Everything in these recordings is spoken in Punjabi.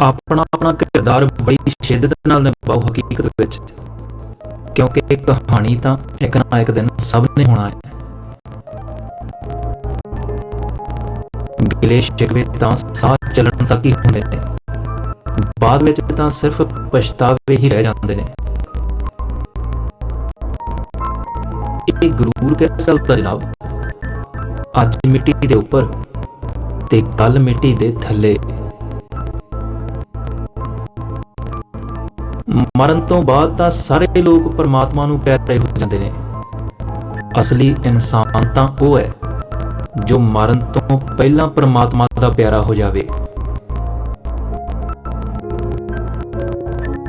ਆਪਣਾ ਆਪਣਾ ਕਿਰਦਾਰ ਬੜੀ ਸ਼ਿੱਦਤ ਨਾਲ ਨਿਭਾਓ ਹਕੀਕਤ ਵਿੱਚ। ਕਿਉਂਕਿ ਇਹ ਕਹਾਣੀ ਤਾਂ ਇੱਕ ਨਾ ਇੱਕ ਦਿਨ ਸਭ ਨੇ ਹੋਣਾ ਹੈ। ਗਿਲੇ ਸ਼ਿਕਵੇ ਤਾਂ ਸਾਹ ਚੱਲਣ ਤੱਕ ਹੀ ਹੁੰਦੇ ਨੇ। ਬਾਅਦ ਵਿੱਚ ਤਾਂ ਸਿਰਫ ਪਛਤਾਵੇ ਹੀ ਰਹਿ ਜਾਂਦੇ ਨੇ। ਇਹ ਗਰੂਰ ਕਿਸ ਗੱਲ ਜਨਾਬ? ਅੱਜ ਮਿੱਟੀ ਦੇ ਉੱਪਰ ਤੇ ਕੱਲ ਮਿੱਟੀ ਦੇ ਥੱਲੇ। ਮਰਨ ਤੋਂ ਬਾਅਦ ਤਾਂ ਸਾਰੇ ਲੋਕ ਪਰਮਾਤਮਾ ਨੂੰ ਪਿਆਰੇ ਹੋ ਜਾਂਦੇ ਨੇ। ਅਸਲੀ ਇਨਸਾਨ ਤਾਂ ਉਹ ਹੈ, ਜੋ ਮਰਨ ਤੋਂ ਪਹਿਲਾਂ ਪਰਮਾਤਮਾ ਦਾ ਪਿਆਰਾ ਹੋ ਜਾਵੇ।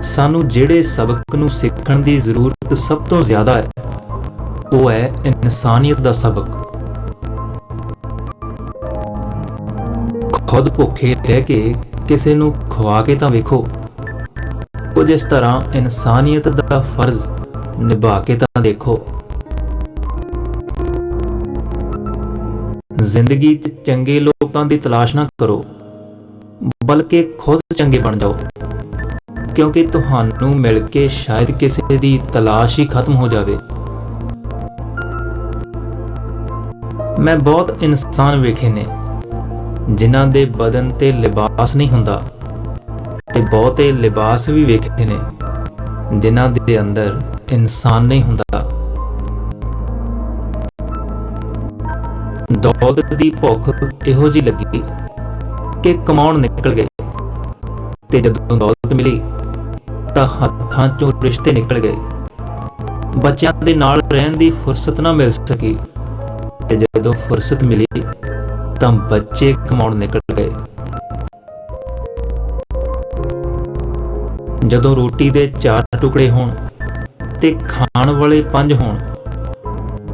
ਸਾਨੂੰ ਜਿਹੜੇ ਸਬਕ ਨੂੰ ਸਿੱਖਣ ਦੀ ਜ਼ਰੂਰਤ ਸਭ ਤੋਂ ਜ਼ਿਆਦਾ ਹੈ, ਉਹ ਹੈ ਇਨਸਾਨੀਅਤ ਦਾ ਸਬਕ। ਖੁਦ ਭੁੱਖੇ ਰਹਿ ਕੇ ਕਿਸੇ ਨੂੰ ਖਵਾ ਕੇ ਤਾਂ ਵੇਖੋ ਕੁਝ ਇਸ ਤਰ੍ਹਾਂ ਇਨਸਾਨੀਅਤ ਦਾ ਫਰਜ਼ ਨਿਭਾ ਕੇ ਤਾਂ ਦੇਖੋ। ਜ਼ਿੰਦਗੀ 'ਚ ਚੰਗੇ ਲੋਕਾਂ ਦੀ ਤਲਾਸ਼ ਨਾ ਕਰੋ, ਬਲਕਿ ਖੁਦ ਚੰਗੇ ਬਣ ਜਾਓ, ਕਿਉਂਕਿ ਤੁਹਾਨੂੰ ਮਿਲ ਕੇ ਸ਼ਾਇਦ ਕਿਸੇ ਦੀ ਤਲਾਸ਼ ਹੀ ਖਤਮ ਹੋ ਜਾਵੇ। ਮੈਂ ਬਹੁਤ ਇਨਸਾਨ ਵੇਖੇ ਨੇ, ਜਿਨ੍ਹਾਂ ਦੇ ਬਦਨ ਤੇ ਲਿਬਾਸ ਨਹੀਂ ਹੁੰਦਾ। ਤੇ ਬਹੁਤੇ ਲਿਬਾਸ ਵੀ ਵੇਖੇ ਨੇ, ਜਿਨ੍ਹਾਂ ਦੇ ਅੰਦਰ ਇਨਸਾਨ ਨਹੀਂ ਹੁੰਦਾ। ਦੌਲਤ ਦੀ ਭੁੱਖ ਇਹੋ ਜੀ ਲੱਗੀ ਕਿ ਕਮਾਉਣ ਨਿਕਲ ਗਏ। ਤੇ ਜਦੋਂ ਦੌਲਤ ਮਿਲੀ, ਤਾਂ ਹੱਥਾਂ ਚੋਂ ਰਿਸ਼ਤੇ ਨਿਕਲ ਗਏ। ਬੱਚਿਆਂ ਦੇ ਨਾਲ ਰਹਿਣ ਦੀ ਫੁਰਸਤ ਨਾ ਮਿਲ ਸਕੀ। ਤੇ ਜਦੋਂ ਫੁਰਸਤ ਮਿਲੀ, ਤਾਂ ਬੱਚੇ ਕਮਾਉਣ ਨਿਕਲ ਜਦੋਂ ਰੋਟੀ ਦੇ ਚਾਰ ਟੁਕੜੇ ਹੋਣ ਤੇ ਖਾਣ ਵਾਲੇ ਪੰਜ ਹੋਣ,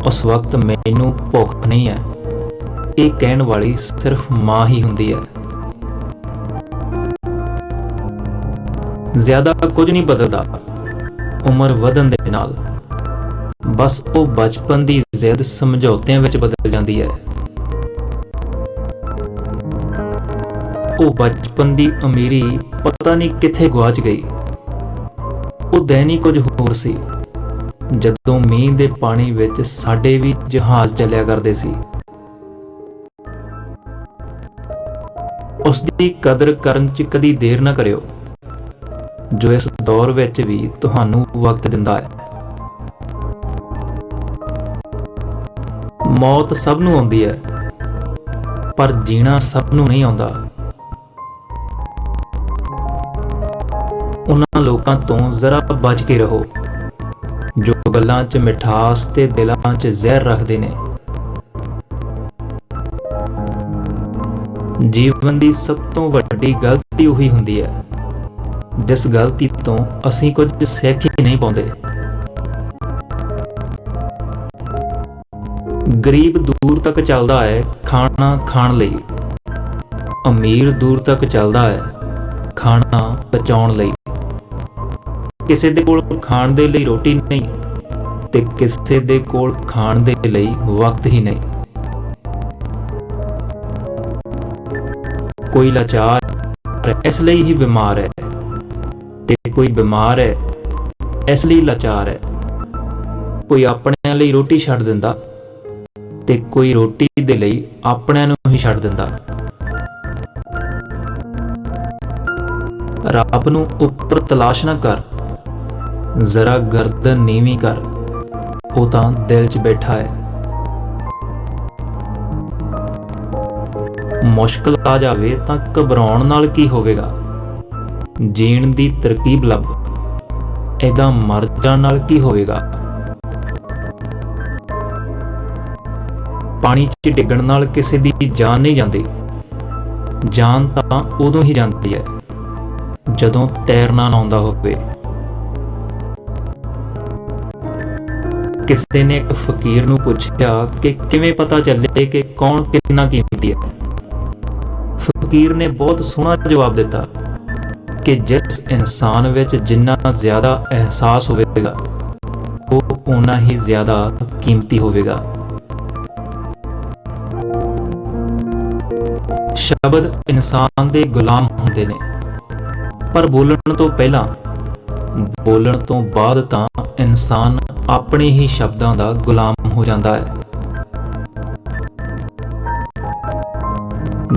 ਉਸ ਵਕਤ ਮੈਨੂੰ ਭੁੱਖ ਨਹੀਂ ਹੈ। ਇਹ ਕਹਿਣ ਵਾਲੀ ਸਿਰਫ ਮਾਂ ਹੀ ਹੁੰਦੀ ਹੈ। ਜ਼ਿਆਦਾ ਕੁਝ ਨਹੀਂ ਬਦਲਦਾ। ਉਮਰ ਵਧਣ ਦੇ ਨਾਲ। ਬਸ ਉਹ ਬਚਪਨ ਦੀ ਜ਼ਿੱਦ ਸਮਝੌਤਿਆਂ ਵਿੱਚ ਬਦਲ ਜਾਂਦੀ ਹੈ। ਉਹ ਬਚਪਨ ਦੀ ਅਮੀਰੀ ਪਤਾ ਨਹੀਂ ਕਿੱਥੇ ਗਵਾਚ ਗਈ। ਉਹ ਦੈਨੀ ਕੁਝ ਹੋਰ ਸੀ। ਜਦੋਂ ਮੀਂਹ ਦੇ ਪਾਣੀ ਵਿੱਚ ਸਾਡੇ ਵੀ ਜਹਾਜ਼ ਚੱਲਿਆ ਕਰਦੇ ਸੀ। ਉਸ ਦੀ ਕਦਰ ਕਰਨ 'ਚ ਕਦੀ ਦੇਰ ਨਾ ਕਰਿਓ, ਜੋ ਇਸ ਦੌਰ ਵਿੱਚ ਵੀ ਤੁਹਾਨੂੰ ਵਕਤ ਦਿੰਦਾ ਹੈ। ਮੌਤ ਸਭ ਨੂੰ ਆਉਂਦੀ ਹੈ, ਪਰ ਜੀਣਾ ਸਭ ਨੂੰ ਨਹੀਂ ਆਉਂਦਾ। ਉਹਨਾਂ ਲੋਕਾਂ ਤੋਂ ਜ਼ਰਾ ਬਚ ਕੇ ਰਹੋ, ਜੋ ਗੱਲਾਂ 'ਚ ਮਿਠਾਸ ਤੇ ਦਿਲਾਂ 'ਚ ਜ਼ਹਿਰ ਰੱਖਦੇ ਨੇ। ਜੀਵਨ ਦੀ ਸਭ ਤੋਂ ਵੱਡੀ ਗਲਤੀ ਉਹੀ ਹੁੰਦੀ ਹੈ, ਜਿਸ ਗਲਤੀ ਤੋਂ ਅਸੀਂ ਕੁਝ ਸਿੱਖ ਹੀ ਨਹੀਂ ਪਾਉਂਦੇ। ਗਰੀਬ ਦੂਰ ਤੱਕ ਚੱਲਦਾ ਹੈ ਖਾਣਾ ਖਾਣ ਲਈ। ਅਮੀਰ ਦੂਰ ਤੱਕ ਚੱਲਦਾ ਹੈ ਖਾਣਾ ਪਚਾਉਣ ਲਈ। ਕਿਸੇ ਦੇ ਕੋਲ ਖਾਣ ਦੇ ਲਈ ਰੋਟੀ ਨਹੀਂ ਤੇ ਕਿਸੇ ਦੇ ਕੋਲ ਖਾਣ ਦੇ ਲਈ ਵਕਤ ਹੀ ਨਹੀਂ। ਕੋਈ ਲਾਚਾਰ ਇਸ ਲਈ ਹੀ ਬਿਮਾਰ ਹੈ ਤੇ ਕੋਈ ਬਿਮਾਰ ਹੈ, ਇਸ ਲਈ ਲਾਚਾਰ ਹੈ। ਕੋਈ ਆਪਣਿਆਂ ਲਈ ਰੋਟੀ ਛੱਡ ਦਿੰਦਾ ਤੇ ਕੋਈ ਰੋਟੀ ਦੇ ਲਈ ਆਪਣਿਆਂ ਨੂੰ ਹੀ ਛੱਡ ਦਿੰਦਾ। ਰੱਬ ਨੂੰ ਉੱਪਰ ਤਲਾਸ਼ ਨਾ ਕਰ। ਜ਼ਰਾ ਗਰਦਨ ਨੀਵੀਂ ਕਰ। ਉਹ ਤਾਂ ਦਿਲ 'ਚ ਬੈਠਾ ਹੈ। ਮੁਸ਼ਕਲ ਆ ਜਾਵੇ ਤਾਂ ਘਬਰਾਉਣ ਨਾਲ ਕੀ ਹੋਵੇਗਾ? ਜੀਣ ਦੀ ਤਰਕੀਬ ਲੱਭ। ਇਹਦਾ ਮਰ ਜਾਣ ਨਾਲ ਕੀ ਹੋਵੇਗਾ? ਪਾਣੀ 'ਚ ਡਿੱਗਣ ਨਾਲ ਕਿਸੇ ਦੀ ਜਾਨ ਨਹੀਂ ਜਾਂਦੀ। ਜਾਨ ਤਾਂ ਉਦੋਂ ਹੀ ਜਾਂਦੀ ਹੈ, ਜਦੋਂ ਤੈਰਨਾ ਨਾ ਆਉਂਦਾ ਹੋਵੇ। ਕਿਸੇ ਨੇ ਇੱਕ ਫਕੀਰ ਨੂੰ ਪੁੱਛਿਆ ਕਿ ਕਿਵੇਂ ਪਤਾ ਚੱਲੇ ਕਿ ਕੌਣ ਕਿੰਨਾ ਕੀਮਤੀ ਹੈ। ਫਕੀਰ ਨੇ ਬਹੁਤ ਸੋਹਣਾ ਜਵਾਬ ਦਿੱਤਾ ਕਿ ਜਿਸ ਇਨਸਾਨ ਵਿੱਚ ਜਿੰਨਾ ਜ਼ਿਆਦਾ ਅਹਿਸਾਸ ਹੋਵੇਗਾ, ਉਹ ਉਨਾ ਹੀ ਜ਼ਿਆਦਾ ਕੀਮਤੀ ਹੋਵੇਗਾ। ਸ਼ਬਦ ਇਨਸਾਨ ਦੇ ਗੁਲਾਮ ਹੁੰਦੇ ਨੇ। ਪਰ ਬੋਲਣ ਤੋਂ ਪਹਿਲਾਂ ਬੋਲਣ ਤੋਂ ਬਾਅਦ ਤਾਂ ਇਨਸਾਨ ਆਪਣੇ ਹੀ ਸ਼ਬਦਾਂ ਦਾ ਗੁਲਾਮ ਹੋ ਜਾਂਦਾ ਹੈ।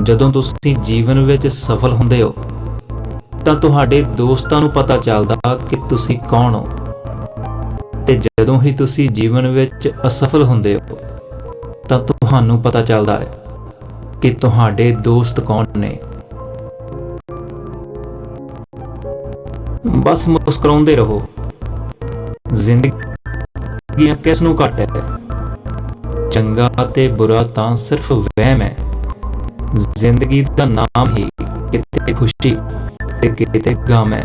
ਜਦੋਂ ਤੁਸੀਂ ਜੀਵਨ ਵਿੱਚ ਸਫਲ ਹੁੰਦੇ ਹੋ, ਤਾਂ ਤੁਹਾਡੇ ਦੋਸਤਾਂ ਨੂੰ ਪਤਾ ਚੱਲਦਾ ਕਿ ਤੁਸੀਂ ਕੌਣ ਹੋ। ਤੇ ਜਦੋਂ ਹੀ ਤੁਸੀਂ ਜੀਵਨ ਵਿੱਚ ਅਸਫਲ ਹੁੰਦੇ ਹੋ, ਤਾਂ ਤੁਹਾਨੂੰ ਪਤਾ ਚੱਲਦਾ ਹੈ ਕਿ ਤੁਹਾਡੇ ਦੋਸਤ ਕੌਣ ਨੇ। ਬਸ ਮੁਸਕਰਾਉਂਦੇ ਰਹੋ। ਜ਼ਿੰਦਗੀ ਕਿਸ ਨੂੰ ਘੱਟ ਹੈ? ਚੰਗਾ ਤੇ ਬੁਰਾ ਤਾਂ ਸਿਰਫ ਵਹਿਮ ਹੈ। ਜ਼ਿੰਦਗੀ ਦਾ ਨਾਮ ਹੀ ਕਿਤੇ ਖੁਸ਼ੀ ਤੇ ਕਿਤੇ ਗਮ ਹੈ।